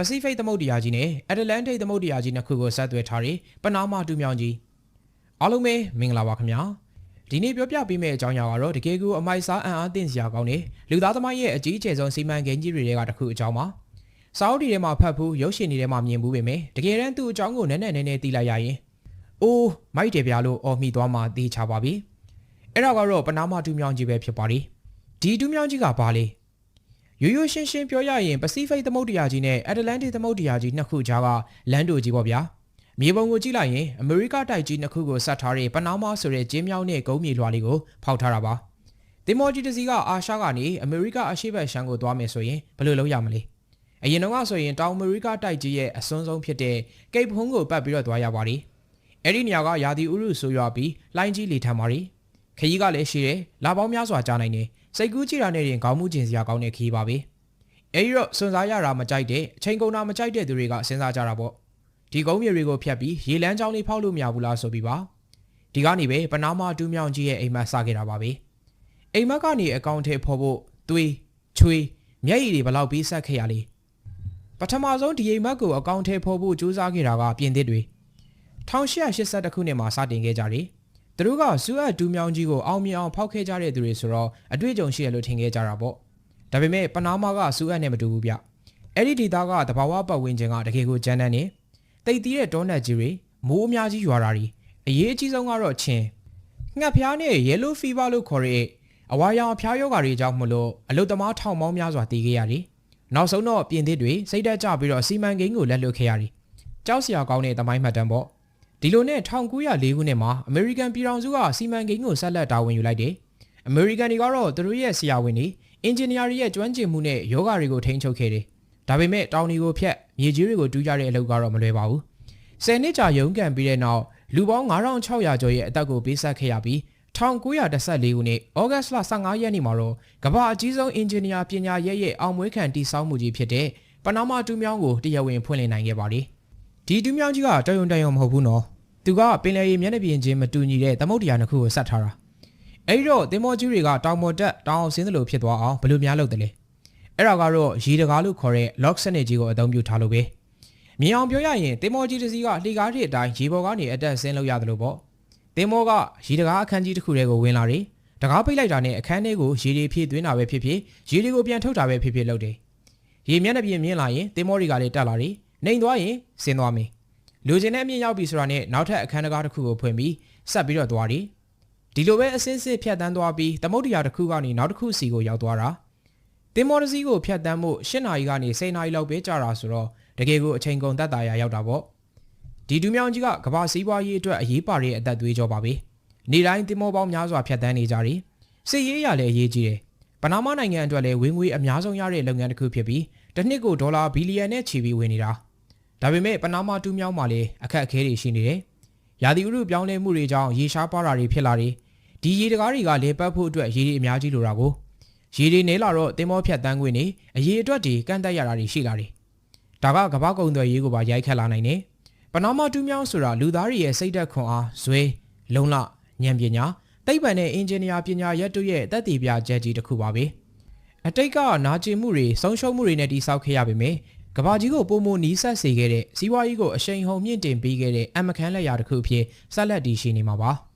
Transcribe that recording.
ပစိဖိတ်သမုဒ္ဒရာကြီးနဲ့အတ္တလန်တိတ်သမုဒ္ဒရာကြီးနှစ်ခုကိုဆက်သွယ်ထားတဲ့ပနာမတူးမြောင်းကြီးအားလုံးပဲမင်္ဂလာပါခင်ဗျာဒီနေ့ပြောပြပေးမယ့်အကြောင်းအရာကတော့တကယ်ကိုအမိုက်စားအံ့အားသင့်စရာကောင်းတဲ့လူသားသမိုင်းရဲ့အကြီးအကျယ်ဆုံးစီမံကိန်းကြီးတွေကတစ်ခုအကြောင်းပါစာအုပ်တွေထဲမှာဖတ်ဖို့ရုပ်ရှင်တွေထဲမှာမြင်ဘူးပေမဲ့တကယ်တမ်းသူ့အကြောင်းကိုနည်းနည်းနည်းနည်းသိလိုက်ရရင်အိုးမိုက်တယ်ဗျာလို့အော်မိသွားမှသိချပါပြီအဲ့ဒါကတော့ပနာမတူးမြောင်းကြီးပဲဖြစ်ပါလိဒီတူးမြောင်းကြီးကဘာလဲ ရိုးရိုးရှင်းရှင်းပြောရရင်ပစိဖိတ်သမုဒ္ဒရာကြီးနဲ့အတ္တလန်တိတ်သမုဒ္ဒရာကြီးနှစ်ခုကြားကလမ်းတို့ကြီးပေါ့ဗျာမြေပုံကိုကြည့်လိုက်ရင်အမေရိကတိုက်ကြီးနှစ်ခုကိုဆက်ထားတဲ့ပနာမာဆိုတဲ့ကျင်းမြောင်းနဲ့ဂုံးမြေလွှာလေးကိုဖောက်ထားတာပါတင်မော်ကြီးတစ်စီးကအာရှကနေအမေရိကအရှေ့ဘက်ရှမ်းကိုသွားမယ်ဆိုရင်ဘယ်လိုလုပ်ရမလဲအရင်တော့ကဆိုရင်တောင်အမေရိကတိုက်ကြီးရဲ့အစွန်းဆုံးဖြစ်တဲ့ကိတ်ဖုံးကိုပတ်ပြီးတော့သွားရပါတယ်အဲ့ဒီနေရာကယာတီဥရုဆိုရွာပြီးလိုင်းကြီးလေထမ်းပါတယ်ခရီးကလည်းရှိတယ်လာပေါင်းများစွာကြားနိုင်တယ် စိတ်ကူးကြည့်တာနဲ့ရင်ခေါင်းမှုကျင်စရာကောင်းတဲ့ခရီးပါပဲအဲဒီတော့စွန်စားရတာမကြိုက်တဲ့အချိန်ကုန်တာမကြိုက်တဲ့သူတွေကစဉ်းစားကြတာပေါ့ဒီကုန်းမြေတွေကိုဖျက်ပြီးရေလန်းချောင်းလေးဖောက်လို့မရဘူးလားဆိုပြီးပါဒီကနေပဲပနာမတူးမြောင်ကြီးရဲ့အိမ်မက်စခဲ့တာပါပဲအိမ်မက်ကနေအကောင့်ထဲဖော်ဖို့သွေးချွေးမျက်ရည်တွေဘလောက်ပြီးဆက်ခဲ့ရလေပထမဆုံးဒီအိမ်မက်ကိုအကောင့်ထဲဖော်ဖို့ကြိုးစားခဲ့တာကပြင်သစ်တွေ1882ခုနှစ်မှာစတင်ခဲ့ကြတယ် သူတို့ကစူအပ်တူးမြောင်ကြီးကိုအောင်မြင်အောင်ဖောက်ခဲ့ကြတဲ့သူတွေဆိုတော့အတွေ့အကြုံရှိရလို့ထင်ခဲ့ကြတာပေါ့ဒါပေမဲ့ပနာမာကစူအပ်နဲ့မတူဘူးဗျအဲ့ဒီဒေတာကတဘာဝပတ်ဝန်းကျင်ကတကယ်ကိုကြမ်းတမ်းနေတိတ်တီးတဲ့တောနက်ကြီးတွေမိုးအများကြီးရွာတာတွေအရေးအကြီးဆုံးကတော့ချင်းငှက်ဖျားနဲ့ yellow fever လို့ခေါ်တဲ့အဝါရောင်အဖျားယောဂါတွေကြောင့်မလို့အလုတ်သမားထောင်ပေါင်းများစွာတည်ခဲ့ရတယ်နောက်ဆုံးတော့ပြင်သစ်တွေစိတ်တက်ကြပြီးတော့စီမံကိန်းကိုလက်လွတ်ခဲ့ရတယ်ကြောက်စရာကောင်းတဲ့သမိုင်းမှတ်တမ်းပေါ့ ဒီလိုနဲ့1904ခုနှစ်မှာအမေရိကန်ပြည်ထောင်စုကစီမံကိန်းကိုဆက်လက်တာဝန်ယူလိုက်တယ်။အမေရိကန်တွေကတော့သူတို့ရဲ့ဆရာဝန်တွေအင်ဂျင်နီယာတွေရဲ့ကျွမ်းကျင်မှုနဲ့ယောဂတွေကိုထိန်းချုပ်ခဲ့တယ်။ဒါပေမဲ့တောင်တွေကိုဖျက်မြေကြီးတွေကိုတူးကြတဲ့အလုပ်ကတော့မလွယ်ပါဘူး။ဆယ်နှစ်ကြာရုန်းကန်ပြီးတဲ့နောက်လူပေါင်း9600ကျော်ရဲ့အသက်ကိုပေးဆက်ခဲ့ရပြီး1914ခုနှစ်ဩဂတ်စ်လ15ရက်နေ့မှာတော့ကမ္ဘာအကြီးဆုံးအင်ဂျင်နီယာပညာရဲရဲ့အောင်မွေးခံတည်ဆောက်မှုကြီးဖြစ်တဲ့ပနာမာတူးမြောင်းကိုတရားဝင်ဖွင့်လှစ်နိုင်ခဲ့ပါတယ်။ဒီတူးမြောင်းကြီးကတယုံတယုံမဟုတ်ဘူးနော်။ သူကပင်လယ်ရေမျက်နှာပြင်ချင်းမတူညီတဲ့သမုဒ္ဒရာနှစ်ခုကိုဆက်ထားတာ။အဲဒီတော့သင်္ဘောကြီးတွေကတောင်ပေါ်တက်တောင်အောင်ဆင်းသလိုဖြစ်သွားအောင်ဘယ်လိုများလုပ်တယ်လဲ။အဲ့ဒါကတော့ရေတကားလို့ခေါ်တဲ့ lock စနစ်ကြီးကိုအသုံးပြုထားလို့ပဲ။မြင်အောင်ပြောရရင်သင်္ဘောကြီးတစ်စီးကလှေကားတွေအတိုင်းရေပေါ်ကနေအတက်ဆင်းလို့ရတယ်လို့ပေါ့။သင်္ဘောကရေတကားအခန်းကြီးတစ်ခုထဲကိုဝင်လာတယ်။တကားပိတ်လိုက်တာနဲ့အခန်းထဲကိုရေတွေဖြည့်သွင်းတာပဲဖြစ်ဖြစ်ရေတွေကိုပြန်ထုတ်တာပဲဖြစ်ဖြစ်လုပ်တယ်။ရေမျက်နှာပြင်မြင်လာရင်သင်္ဘောတွေကလည်းတက်လာတယ်။နှိမ်သွားရင်ဆင်းသွားမယ်။ လူချင်းတဲ့အမြင့်ရောက်ပြီဆိုတာနဲ့နောက်ထပ်အခန်းတကားတစ်ခုကိုဖွင့်ပြီးဆက်ပြီးတော့သွားတယ်။ဒီလိုပဲအစင်းစစ်ဖြတ်တန်းသွားပြီးသမုဒ္ဒရာတစ်ခုကနေနောက်တစ်ခုစီကိုရောက်သွားတာ။တင်မော်တစီကိုဖြတ်တန်းမှု၈နာရီကနေ၁၀နာရီလောက်ပဲကြာတာဆိုတော့တကယ်ကိုအချိန်ကုန်သက်သာရာရောက်တာပေါ့။ဒီဒူးမြောင်းကြီးကကမ္ဘာစည်းပွားရေးအတွက်အရေးပါတဲ့အသက်သွေးကြောပါပဲ။နေတိုင်းတင်မောပေါင်းများစွာဖြတ်တန်းနေကြတယ်။စစ်ရေးရလည်းအရေးကြီးတယ်။ပနာမနိုင်ငံအတွက်လည်းဝင်ငွေအများဆုံးရတဲ့လုပ်ငန်းတစ်ခုဖြစ်ပြီးတစ်နှစ်ကိုဒေါ်လာဘီလီယံနဲ့ချီပြီးဝင်နေတာ။ ဒါပေမဲ့ပနာမတူးမြောင်းမှာလည်းအခက်အခဲတွေရှိနေတယ်။ရာသီဥတုပြောင်းလဲမှုတွေကြောင့်ရေရှားပါတာတွေဖြစ်လာတယ်။ဒီရေတကားတွေကလေပတ်ဖို့အတွက်ရေတွေအများကြီးလိုတာကိုရေတွေနေလာတော့တင်မောဖြတ်တန်းခွင့်နေအရေအတွက်တွေကန့်တက်ရတာတွေရှိလာတယ်။ဒါကကမ္ဘာကုံသွယ်ရေးကိုပါရိုက်ခတ်လာနိုင်တယ်။ပနာမတူးမြောင်းဆိုတာလူသားတွေရဲ့စိတ်သက်ခွန်အားဇွဲလုံလဉာဏ်ပညာသိပ္ပံနဲ့အင်ဂျင်နီယာပညာရပ်တို့ရဲ့အသက်တည်ပြချက်ကြီးတစ်ခုပါပဲ။အတိတ်ကနာကျင်မှုတွေဆုံးရှုံးမှုတွေနဲ့တိဆောက်ခဲ့ရပေမယ့် ကဘာကြီးကိုပုံမနီးဆက်စေခဲ့တဲ့စီးပွားရေးကိုအရှိန်ဟုန်မြင့်တင်ပေးခဲ့တဲ့အမခန်းလက်ရာတစ်ခုအဖြစ်ဆက်လက်တည်ရှိနေမှာပါ။